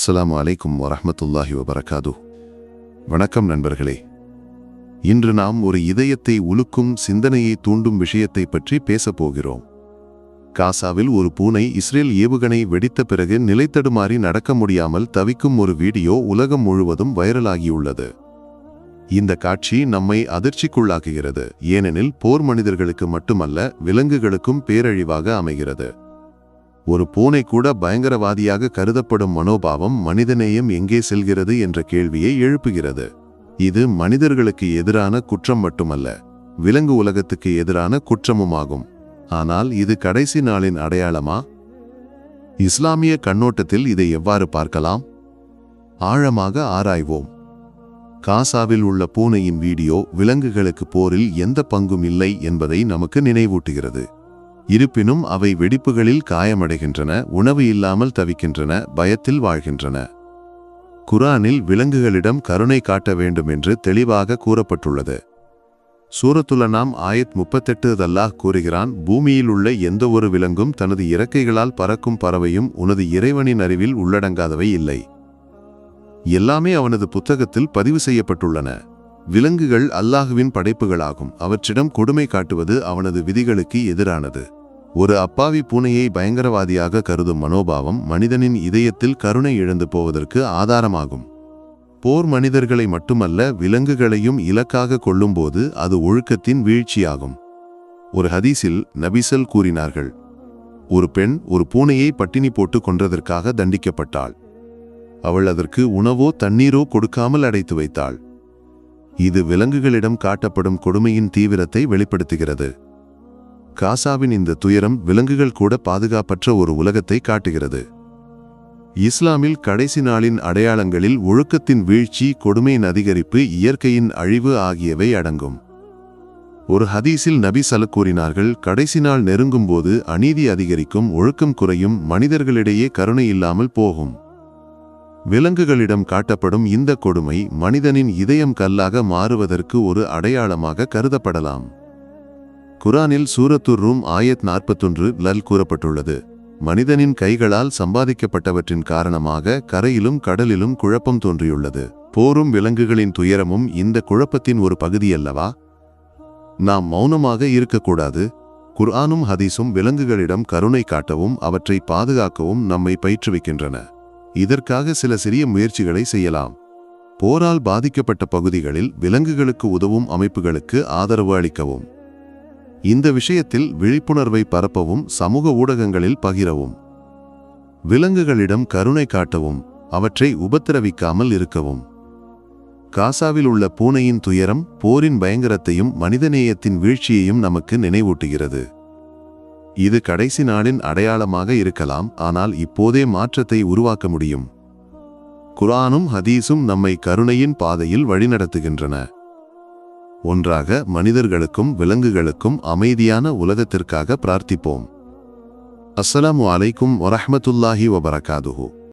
அஸ்லாம் அலைக்கும் வரமத்துல்லாஹி வபரகாது வணக்கம் நண்பர்களே. இன்று நாம் ஒரு இதயத்தை உலுக்கும் சிந்தனையை தூண்டும் விஷயத்தை பற்றி பேசப் போகிறோம். காசாவில் ஒரு பூனை இஸ்ரேல் ஏவுகணை வெடித்த பிறகு நிலைத்தடுமாறி நடக்க முடியாமல் தவிக்கும் ஒரு வீடியோ உலகம் முழுவதும் வைரலாகியுள்ளது. இந்த காட்சி நம்மை அதிர்ச்சிக்குள்ளாக்குகிறது ஏனெனில் போர் மனிதர்களுக்கு மட்டுமல்ல விலங்குகளுக்கும் பேரழிவாக அமைகிறது. ஒரு பூனை கூட பயங்கரவாதியாக கருதப்படும் மனோபாவம் மனிதநேயம் எங்கே செல்கிறது என்ற கேள்வியை எழுப்புகிறது. இது மனிதர்களுக்கு எதிரான குற்றம் மட்டுமல்ல விலங்கு உலகத்துக்கு எதிரான குற்றமுமாகும். ஆனால் இது கடைசி நாளின் அடையாளமா? இஸ்லாமிய கண்ணோட்டத்தில் இதை எவ்வாறு பார்க்கலாம்? ஆழமாக ஆராய்வோம். காசாவில் உள்ள பூனையின் வீடியோ விலங்குகளுக்கு போரில் எந்த பங்கும் இல்லை என்பதை நமக்கு நினைவூட்டுகிறது. இருப்பினும் அவை வெடிப்புகளில் காயமடைகின்றன உணவு இல்லாமல் தவிக்கின்றன பயத்தில் வாழ்கின்றன. குரானில் விலங்குகளிடம் கருணை காட்ட வேண்டும் என்று தெளிவாக கூறப்பட்டுள்ளது. சூரத்துல நாம் ஆயத் முப்பத்தெட்டு அல்லாஹ் கூறுகிறான் பூமியில் உள்ள எந்த ஒரு விலங்கும் தனது இறக்கைகளால் பறக்கும் பறவையும் உனது இறைவனின் அறிவில் உள்ளடங்காதவை இல்லை. எல்லாமே அவனது புத்தகத்தில் பதிவு செய்யப்பட்டுள்ளன. விலங்குகள் அல்லாஹுவின் படைப்புகளாகும் அவற்றிடம் கொடுமை காட்டுவது அவனது விதிகளுக்கு எதிரானது. ஒரு அப்பாவி பூனையை பயங்கரவாதியாக கருதும் மனோபாவம் மனிதனின் இதயத்தில் கருணை இழந்து போவதற்கு ஆதாரமாகும். போர் மனிதர்களை மட்டுமல்ல விலங்குகளையும் இலக்காக கொள்ளும்போது அது ஒழுக்கத்தின் வீழ்ச்சியாகும். ஒரு ஹதீஸில் நபிசல் கூறினார்கள் ஒரு பெண் ஒரு பூனையை பட்டினி போட்டு கொன்றதற்காக தண்டிக்கப்பட்டாள். அவள் அதற்கு உணவோ தண்ணீரோ கொடுக்காமல் அடைத்து வைத்தாள். இது விலங்குகளிடம் காட்டப்படும் கொடுமையின் தீவிரத்தை வெளிப்படுத்துகிறது. காசாவின் இந்த துயரம் விலங்குகள் கூட பாதுகாப்பற்ற ஒரு உலகத்தை காட்டுகிறது. இஸ்லாமில் கடைசி நாளின் அடையாளங்களில் ஒழுக்கத்தின் வீழ்ச்சி கொடுமையின் அதிகரிப்பு இயற்கையின் அழிவு ஆகியவை அடங்கும். ஒரு ஹதீஸில் நபி சல கூறினார்கள் கடைசி நாள் நெருங்கும்போது அநீதி அதிகரிக்கும் ஒழுக்கம் குறையும் மனிதர்களிடையே கருணை இல்லாமல் போகும். விலங்குகளிடம் காட்டப்படும் இந்த கொடுமை மனிதனின் இதயம் கல்லாக மாறுவதற்கு ஒரு அடையாளமாக கருதப்படலாம். குரானில் சூரத்து ரூம் ஆயத் நாற்பத்தொன்று லல் கூறப்பட்டுள்ளது. மனிதனின் கைகளால் சம்பாதிக்கப்பட்டவற்றின் காரணமாக கரையிலும் கடலிலும் குழப்பம் தோன்றியுள்ளது. போரும் விலங்குகளின் துயரமும் இந்த குழப்பத்தின் ஒரு பகுதியல்லவா? நாம் மௌனமாக இருக்கக்கூடாது. குர்ஆனும் ஹதீஸும் விலங்குகளிடம் கருணை காட்டவும் அவற்றை பாதுகாக்கவும் நம்மை பயிற்றுவிக்கின்றன. இதற்காக சில சிறிய முயற்சிகளை செய்யலாம். போரால் பாதிக்கப்பட்ட பகுதிகளில் விலங்குகளுக்கு உதவும் அமைப்புகளுக்கு ஆதரவு அளிக்கவும். இந்த விஷயத்தில் விழிப்புணர்வை பரப்பவும் சமூக ஊடகங்களில் பகிரவும். விலங்குகளிடம் கருணை காட்டவும் அவற்றை உபத்திரவிக்காமல் இருக்கவும். காசாவில் உள்ள பூனையின் துயரம் போரின் பயங்கரத்தையும் மனிதநேயத்தின் வீழ்ச்சியையும் நமக்கு நினைவூட்டுகிறது. இது கடைசி நாளின் அடையாளமாக இருக்கலாம் ஆனால் இப்போதே மாற்றத்தை உருவாக்க முடியும். குரானும் ஹதீஸும் நம்மை கருணையின் பாதையில் வழிநடத்துகின்றன. ஒன்றாக மனிதர்களுக்கும் விலங்குகளுக்கும் அமைதியான உலகத்திற்காக பிரார்த்திப்போம். அஸ்ஸலாமு அலைக்கும் வரஹமத்துல்லாஹி வபரகாதுஹூ